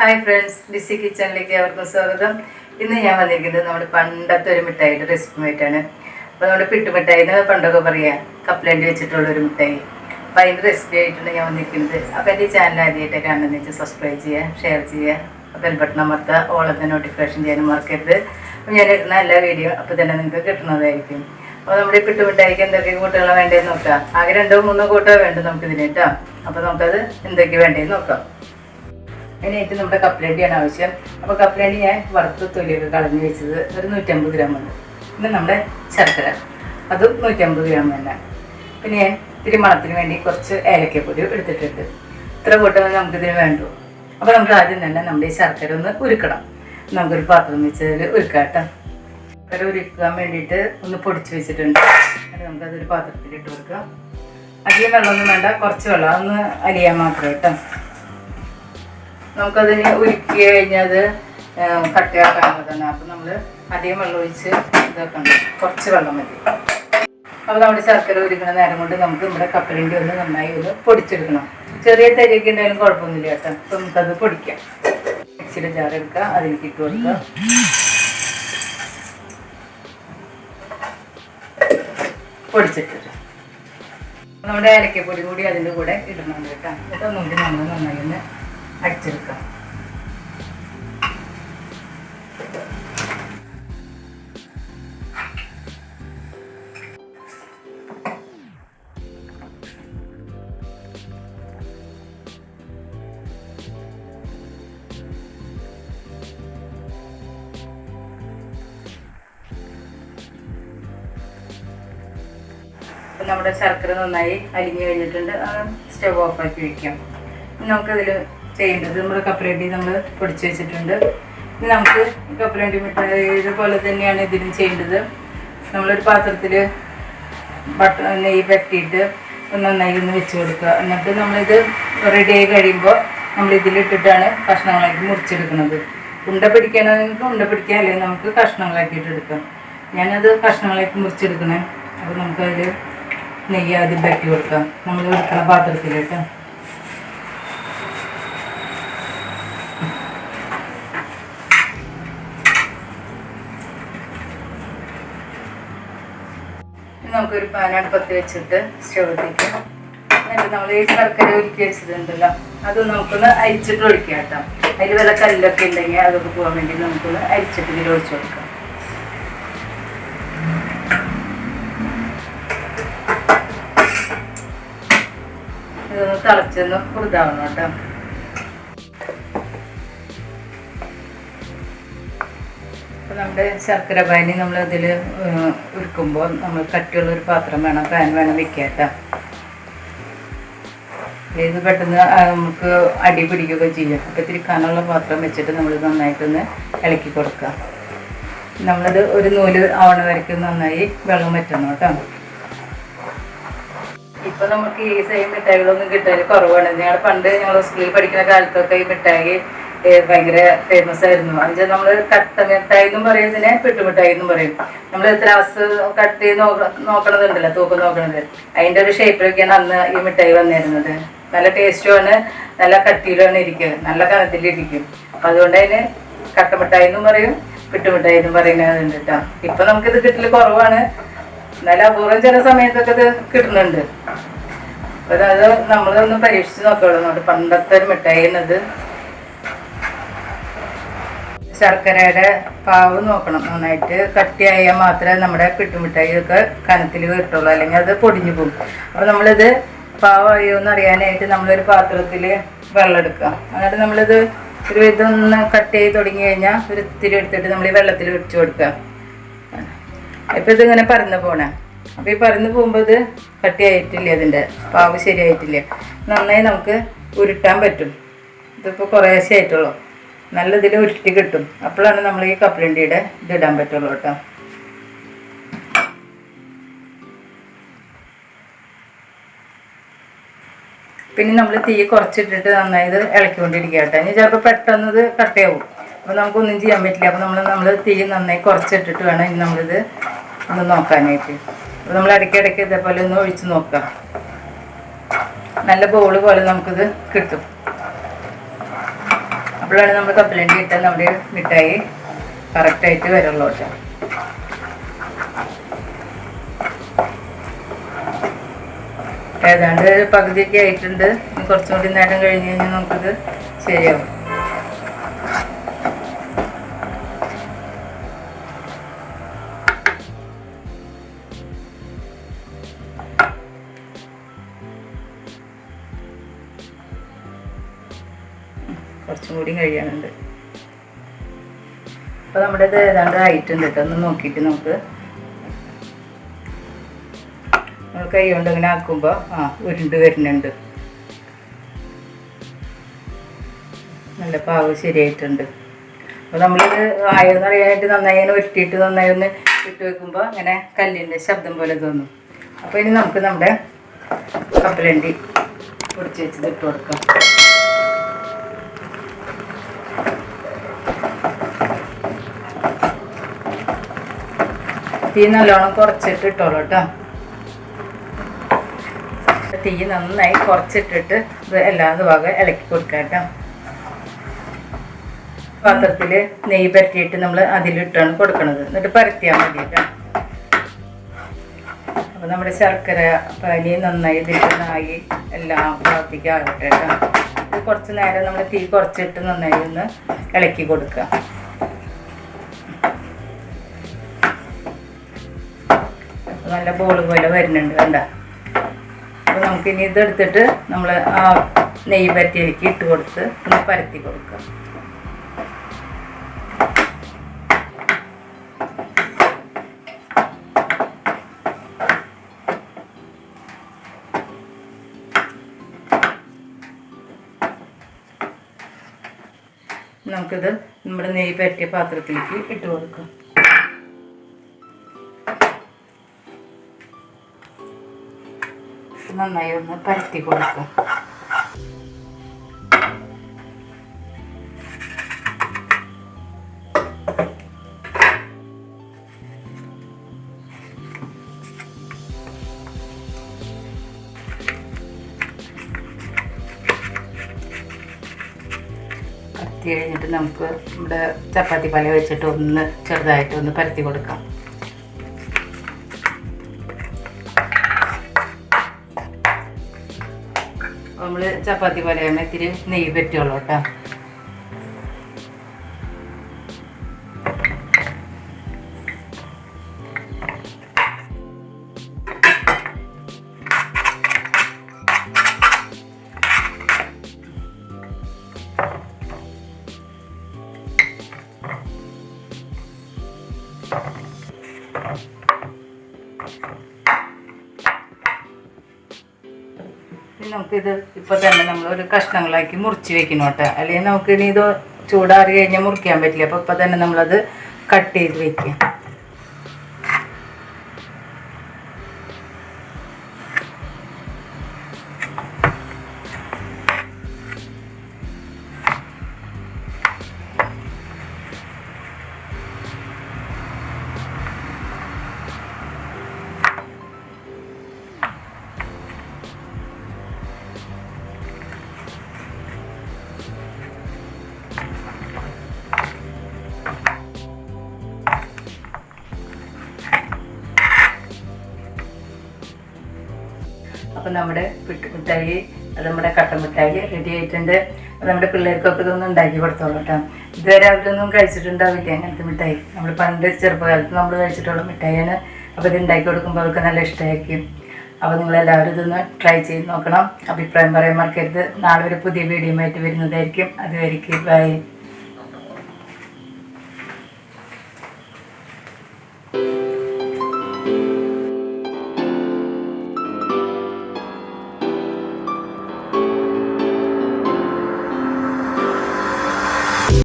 Hi friends DC കിച്ചണിലേക്ക് അവർക്കും സ്വാഗതം. ഇന്ന് ഞാൻ വന്നിരിക്കുന്നത് നമ്മുടെ പണ്ടത്തെ ഒരു മിഠായിയുടെ റെസിപ്പി ആയിട്ടാണ്. അപ്പോൾ നമ്മുടെ പിട്ടുമിഠായി എന്ന് പണ്ടൊക്കെ പറയാം കപ്ലണ്ടി വെച്ചിട്ടുള്ള ഒരു മിഠായി. അപ്പോൾ അതിന്റെ റെസിപ്പി ആയിട്ടാണ് ഞാൻ വന്നിരിക്കുന്നത്. അപ്പോൾ എന്റെ ചാനൽ ആദ്യമായിട്ട് കാണുന്നത് വെച്ചാൽ സബ്സ്ക്രൈബ് ചെയ്യുക ഷെയർ ചെയ്യുക ബെൽ ബട്ടൺ അമർത്തുക ഓളത്തെ നോട്ടിഫിക്കേഷൻ ചെയ്യാനും മറക്കരുത്. അപ്പോൾ ഞാൻ ഇടുന്ന എല്ലാ വീഡിയോ അപ്പോൾ തന്നെ നിങ്ങൾക്ക് കിട്ടുന്നതായിരിക്കും. അപ്പോൾ നമ്മുടെ പിട്ടുമിഠായിക്ക് എന്തൊക്കെ കൂട്ടുകളാണ് വേണ്ടതെന്ന് നോക്കാം. ആകെ രണ്ടോ മൂന്നോ കൂട്ടോ വേണ്ടത് നമുക്ക് ഇതിന് കേട്ടോ. അപ്പോൾ നമുക്കത് എന്തൊക്കെ വേണ്ടതെന്ന് നോക്കാം. അതിനായിട്ട് നമ്മുടെ കപ്പലണ്ടിയാണ് ആവശ്യം. അപ്പോൾ കപ്പലണ്ടി ഞാൻ വറുത്ത് തൊലിയൊക്കെ കളഞ്ഞ് വെച്ചത് ഒരു നൂറ്റമ്പത് ഗ്രാം ഉണ്ട് പിന്നെ നമ്മുടെ ശർക്കര. അതും നൂറ്റമ്പത് ഗ്രാം തന്നെ. പിന്നെ ഞാൻ ഇത്തിരി മണത്തിന് വേണ്ടി കുറച്ച് ഏലക്കപ്പൊടി എടുത്തിട്ടുണ്ട്. ഇത്ര കൂട്ടമേ നമുക്കിതിന് വേണ്ടു. അപ്പോൾ നമുക്ക് ആദ്യം തന്നെ നമ്മുടെ ഈ ശർക്കര ഒന്ന് ഉരുക്കണം. നമുക്കൊരു പാത്രം വെച്ചതിൽ ഉരുക്കാട്ടോ. ശർക്കര ഉരുക്കാൻ വേണ്ടിയിട്ട് ഒന്ന് പൊടിച്ച് വെച്ചിട്ടുണ്ട്. അത് നമുക്കതൊരു പാത്രത്തിൽ ഇട്ട് കൊടുക്കാം. അധികം വെള്ളമൊന്നും വേണ്ട കുറച്ച് വെള്ളം. അതൊന്ന് അലിയാൻ മാത്രം കേട്ടോ. നമുക്കതിന് ഉരുക്കി കഴിഞ്ഞത് കട്ടയാക്കാനുള്ളതാണ് അപ്പം നമ്മൾ അധികം വെള്ളം ഒഴിച്ച് ഇതാക്കണം കുറച്ച് വെള്ളം മതി. അപ്പോൾ നമ്മുടെ ശർക്കര ഉരുക്കുന്ന നേരം കൊണ്ട് നമുക്ക് നമ്മുടെ കപ്പലിന്റെ ഒന്ന് നന്നായി ഒന്ന് പൊടിച്ചെടുക്കണം. ചെറിയ തരിയൊക്കെ ഉണ്ടായാലും കുഴപ്പമൊന്നുമില്ല കേട്ടോ. അപ്പം നമുക്കത് പൊടിക്കാം. മിക്സിയുടെ ജാർ എടുക്കുക അതിലേക്ക് ഇട്ട് കൊടുക്കുക. പൊടിച്ചിട്ട് നമ്മുടെ ഏലക്കപ്പൊടി കൂടി അതിന്റെ കൂടെ ഇടണം കേട്ടോ. അപ്പം നമുക്ക് നമ്മൾ നന്നായി ഒന്ന് അടിച്ചെടുക്കാം നമ്മുടെ ശർക്കര നന്നായി അലിഞ്ഞു കഴിഞ്ഞിട്ടുണ്ട്. സ്റ്റവ് ഓഫാക്കി ഇനി നമുക്കതിൽ ചെയ്യേണ്ടത് നമ്മുടെ കപ്പലണ്ടി നമ്മൾ പൊടിച്ച് വെച്ചിട്ടുണ്ട്. ഇനി നമുക്ക് കപ്പലണ്ടി മിഠായി പോലെ തന്നെയാണ് ഇതിന് ചെയ്യേണ്ടത്. നമ്മളൊരു പാത്രത്തിൽ ബട്ട നെയ്യ് പറ്റിയിട്ട് നന്നായി ഒന്ന് വെച്ച് കൊടുക്കുക. എന്നിട്ട് നമ്മളിത് റെഡി ആയി കഴിയുമ്പോൾ നമ്മൾ ഇതിലിട്ടിട്ടാണ് കഷ്ണങ്ങളാക്കി മുറിച്ചെടുക്കുന്നത്. ഉണ്ട പിടിക്കണമെങ്കിൽ ഉണ്ട പിടിക്കാല്ലേ നമുക്ക് കഷ്ണങ്ങളാക്കിയിട്ട് എടുക്കാം. ഞാനത് കഷ്ണങ്ങളാക്കി മുറിച്ചെടുക്കണേ. അപ്പോൾ നമുക്കതിൽ നെയ്യ് ആദ്യം പറ്റി കൊടുക്കാം. നമ്മൾ എടുക്കുന്ന പാത്രത്തിലിട്ട് നമുക്കൊരു പാൻ അടുപ്പത്ത് വെച്ചിട്ട് സ്റ്റൗത്തേക്ക് എന്നിട്ട് നമ്മൾ ഈ ശർക്കര ഒരുക്കി വെച്ചിട്ടുണ്ടല്ലോ അത് നമുക്കൊന്ന് അരിച്ചിട്ട് ഒഴിക്കാം കേട്ടോ. അതിൽ വല്ല കല്ലൊക്കെ ഉണ്ടെങ്കിൽ അതൊക്കെ പോകാൻ വേണ്ടി നമുക്കൊന്ന് അരിച്ചിട്ട് ഇതിൽ ഒഴിച്ചു കൊടുക്കാം. ഇതൊന്ന് തിളച്ചൊന്ന് കുറുതാവണം കേട്ടോ. നമ്മുടെ ശർക്കര പാനി നമ്മൾ ഇതിൽ ഉരുക്കുമ്പോൾ നമ്മൾ കട്ടിയുള്ള ഒരു പാത്രം വേണം പാൻ വേണം വെക്കാട്ടോ കേട്ടോ ഇത് പെട്ടെന്ന് നമുക്ക് അടി പിടിക്കുകയൊക്കെ ചെയ്യാം. അപ്പോൾ ഇത്തിരി കനുള്ള പാത്രം വെച്ചിട്ട് നമ്മൾ നന്നായിട്ടൊന്ന് ഇളക്കി കൊടുക്കുക. നമ്മളത് ഒരു നൂൽ ആവണ വരയ്ക്കും നന്നായി വെള്ളം വറ്റുന്നു കേട്ടോ. ഇപ്പൊ നമുക്ക് ഈ സെയിം മിഠായികളൊന്നും കിട്ടാൻ കുറവാണ്. ഞങ്ങൾ പണ്ട് ഞങ്ങൾ സ്കൂളിൽ പഠിക്കുന്ന കാലത്തൊക്കെ ഈ മിഠായി ഭയങ്കര ഫേമസ് ആയിരുന്നു. അഞ്ച് നമ്മൾ കട്ട മിഠായി എന്നും പറയും ഇതിനെ പെട്ടുമിഠായി എന്നും പറയും. നമ്മൾ എത്ര അവസ് കട്ട് ചെയ്ത് നോക്ക നോക്കണതുണ്ടല്ലോ തൂക്കം നോക്കണത്. അതിന്റെ ഒരു ഷേപ്പിലൊക്കെയാണ് അന്ന് ഈ മിഠായി വന്നിരുന്നത്. നല്ല ടേസ്റ്റുമാണ് നല്ല കട്ടിയിലാണ് ഇരിക്കുക നല്ല കനത്തിലിരിക്കും അപ്പൊ അതുകൊണ്ട് അതിന് കട്ടമിഠായി എന്നും പറയും പിട്ടുമിഠായി എന്നും പറയുന്നതുണ്ട് കേട്ടോ ഇപ്പൊ നമുക്കിത് കിട്ടിൽ കുറവാണ്. നല്ല അപൂർവം ചില സമയത്തൊക്കെ ഇത് കിട്ടുന്നുണ്ട്. അപ്പൊ അത് നമ്മളൊന്ന് പരീക്ഷിച്ച് നോക്കുകയുള്ളൂ പണ്ടത്തെ ഒരു മിഠായി എന്നത്. ശർക്കരയുടെ പാവ് നോക്കണം നന്നായിട്ട്. കട്ടിയായാൽ മാത്രമേ നമ്മുടെ പിട്ടുമിഠായി ഒക്കെ കനത്തിൽ കിട്ടുള്ളൂ. അല്ലെങ്കിൽ അത് പൊടിഞ്ഞു പോകും. അപ്പോൾ നമ്മളിത് പാവായോ എന്ന് അറിയാനായിട്ട് നമ്മളൊരു പാത്രത്തിൽ വെള്ളം എടുക്കുക. എന്നിട്ട് നമ്മളിത് ഒരു ഇതൊന്ന് കട്ട് ചെയ്ത് തുടങ്ങി കഴിഞ്ഞാൽ ഒരു ഇത്തിരി എടുത്തിട്ട് നമ്മൾ ഈ വെള്ളത്തിൽ ഒഴിച്ചു കൊടുക്കുക. ഇപ്പം ഇതിങ്ങനെ പറന്ന് പോണേ. അപ്പോൾ ഈ പറന്ന് പോകുമ്പോൾ ഇത് കട്ടിയായിട്ടില്ല ഇതിന്റെ. പാവ് ശരിയായിട്ടില്ല. നന്നായി നമുക്ക് ഉരുട്ടാൻ പറ്റും. ഇതിപ്പോൾ കുറേശ്ശേ ആയിട്ടുള്ളൂ. നല്ല ഇതിൽ ഉരുട്ടി കിട്ടും. അപ്പോഴാണ് നമ്മൾ ഈ കപ്പലണ്ടിയുടെ ഇത് ഇടാൻ പറ്റുള്ളൂ കേട്ടോ. പിന്നെ നമ്മൾ തീ കുറച്ചിട്ടിട്ട് നന്നായി ഇത് ഇളക്കിക്കൊണ്ടിരിക്കുക കേട്ടോ. ഇനി ചിലപ്പോൾ പെട്ടെന്ന് ഇത് കട്ടയാവും അപ്പോൾ നമുക്കൊന്നും ചെയ്യാൻ പറ്റില്ല. അപ്പോൾ നമ്മൾ നമ്മൾ തീ നന്നായി കുറച്ചിട്ടിട്ട് വേണം ഇനി നമ്മളിത് ഒന്ന് നോക്കാനായിട്ട്. അപ്പോൾ നമ്മൾ ഇടയ്ക്കിടയ്ക്ക് ഇതേപോലെ ഒന്ന് ഒഴിച്ച് നോക്കാം. നല്ല ബോൾ പോലെ നമുക്കിത് കിട്ടും. അപ്പോഴാണ് നമ്മൾ കപ്പലണ്ടി ഇട്ടാൽ നമ്മുടെ മിഠായി കറക്റ്റായിട്ട് വരുള്ളൂ കേട്ടോ. ഏതാണ്ട് പകുതിയൊക്കെ ആയിട്ടുണ്ട്. കുറച്ചുകൂടി കുറച്ചും കൂടി നേരം കഴിഞ്ഞ് കഴിഞ്ഞാൽ നമുക്കിത് ശരിയാവും. അപ്പോൾ നമ്മുടെ ഇത് ഏതാണ്ട് ആയിട്ടുണ്ട് കേട്ടോ ഒന്ന് നോക്കിയിട്ട് നമുക്ക് നമ്മൾ കൈ കൊണ്ട് ഇങ്ങനെ ആക്കുമ്പോൾ ആ ഉരുണ്ട് വരുന്നുണ്ട്. നല്ല പാവ് ശരിയായിട്ടുണ്ട്. അപ്പോൾ നമ്മളിത് ആയെന്ന് അറിയാനായിട്ട് നന്നായി ഇങ്ങനെ ഉരുട്ടിയിട്ട് നന്നായി ഒന്ന് ഇട്ട് വെക്കുമ്പോൾ അങ്ങനെ കല്ലിന്റെ ശബ്ദം പോലെ തോന്നും. അപ്പോൾ ഇനി നമുക്ക് നമ്മുടെ കപ്പലണ്ടി പൊടിച്ച് വെച്ചത് ഇട്ട് കൊടുക്കാം. തീ നല്ലോണം കുറച്ചിട്ട് ഇട്ടോളൂ കേട്ടോ. തീ നന്നായി കുറച്ചിട്ടിട്ട് ഇത് എല്ലാ ഭാഗം ഇളക്കി കൊടുക്കാം കേട്ടോ. പാത്രത്തിൽ നെയ്യ് പരത്തിയിട്ട് നമ്മൾ അതിലിട്ടാണ് കൊടുക്കുന്നത് എന്നിട്ട് പരത്തിയാൽ മതി കേട്ടോ. നമ്മുടെ ശർക്കര പനി നന്നായി ഇതിനായി എല്ലാം ഭാഗത്തേക്ക് ആകട്ടെ കേട്ടോ. കുറച്ച് നേരം നമ്മൾ തീ കുറച്ചിട്ട് നന്നായി ഒന്ന് ഇളക്കി കൊടുക്കുക നല്ല ബോൾ പോലെ വരുന്നുണ്ട് കണ്ട? അപ്പോൾ നമുക്കിനി ഇതെടുത്തിട്ട് നമ്മൾ ആ നെയ്യ് പറ്റിയിലേക്ക് ഇട്ട് കൊടുത്ത് ഒന്ന് പരത്തി കൊടുക്കുക നമുക്കിത് നമ്മുടെ നെയ്യ് പറ്റിയ പാത്രത്തിലേക്ക് ഇട്ട് കൊടുക്കാം. നന്നായി ഒന്ന് പരത്തി പരത്തി കഴിഞ്ഞിട്ട് നമുക്ക് ഇവിടെ ചപ്പാത്തി പല വെച്ചിട്ട് ഒന്ന് ചെറുതായിട്ട് ഒന്ന് പരത്തി കൊടുക്കാം. നമ്മൾ ചപ്പാത്തി പോലെ ഇത്തിരി നെയ്യ് പറ്റുള്ളൂ കേട്ടോ. നമുക്കിത് ഇപ്പോൾ തന്നെ നമ്മൾ ഒരു കഷ്ണങ്ങളാക്കി മുറിച്ച് വെക്കണം കേട്ടോ. അല്ലെങ്കിൽ നമുക്ക് ഇനി ഇത് ചൂടാറി കഴിഞ്ഞാൽ മുറിക്കാൻ പറ്റില്ല. അപ്പോൾ ഇപ്പോൾ തന്നെ നമ്മളത് കട്ട് ചെയ്ത് വെക്കുക അപ്പം നമ്മുടെ മിഠായി അത് നമ്മുടെ കട്ടൻ മിഠായി റെഡി ആയിട്ടുണ്ട്. നമ്മുടെ പിള്ളേർക്കൊക്കെ ഇതൊന്നും ഉണ്ടാക്കി കൊടുത്തോളൂ കേട്ടോ. ഇതുവരെ അവരൊന്നും കഴിച്ചിട്ടുണ്ടാവില്ല അങ്ങനത്തെ മിഠായി? നമ്മൾ പണ്ട് ചെറുപ്പകാലത്ത് നമ്മൾ കഴിച്ചിട്ടുള്ള മിഠായിയാണ്. അപ്പോൾ ഇത് ഉണ്ടാക്കി കൊടുക്കുമ്പോൾ അവർക്ക് നല്ല ഇഷ്ടമായിരിക്കും. അപ്പോൾ നിങ്ങളെല്ലാവരും ഇതൊന്ന് ട്രൈ ചെയ്ത് നോക്കണം. അഭിപ്രായം പറയാൻ മറക്കരുത്. നാളെ ഒരു പുതിയ വീഡിയോ ആയിട്ട് വരുന്നതായിരിക്കും. അതുവരെയ്ക്ക് ബൈ